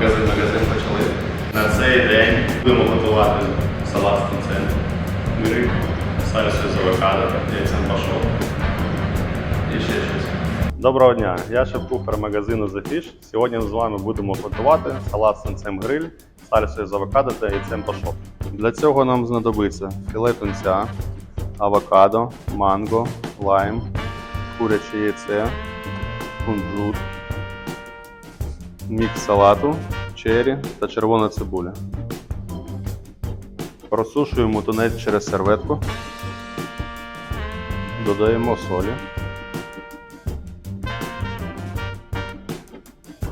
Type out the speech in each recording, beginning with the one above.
магазин магазин почали. На цей день будемо готувати салат з тунцем, гриб, сальсу з авокадо, яйцем пашот і ще щось. Доброго дня, я шеф-кухар магазину The Fish. Сьогодні з вами будемо готувати салат з тунцем гриль, сальсою з авокадо та яйцем пашот. Для цього нам знадобиться філе тунця, авокадо, манго, лайм, куряче яйце, кунжут, мікс салату, чері та червона цибуля. Просушуємо тунець через серветку. Додаємо солі.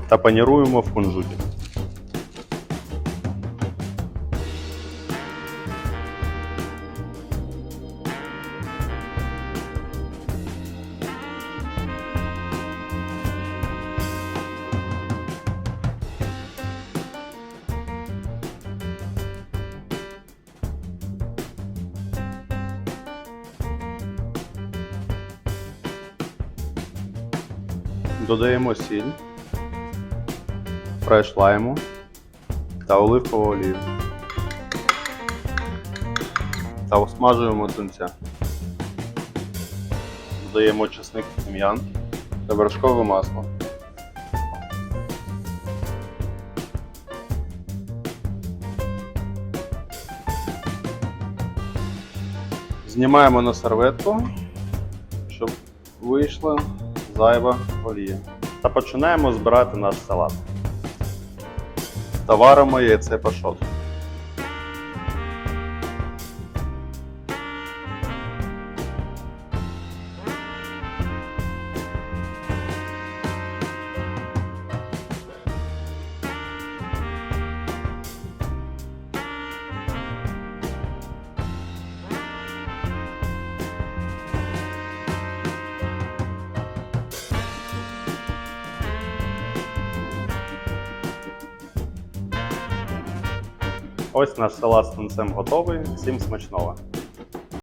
Та паніруємо в кунжуті. Додаємо сіль, фреш лайму та оливкову олію. Та осмажуємо тунця. Додаємо чесник тим'ян та вершкове масло. Знімаємо на серветку, щоб вийшла зайва олія. Та починаємо збирати наш салат. Та варимо яйце пашот. Ось наш салат з тунцем готовий. Всім смачного!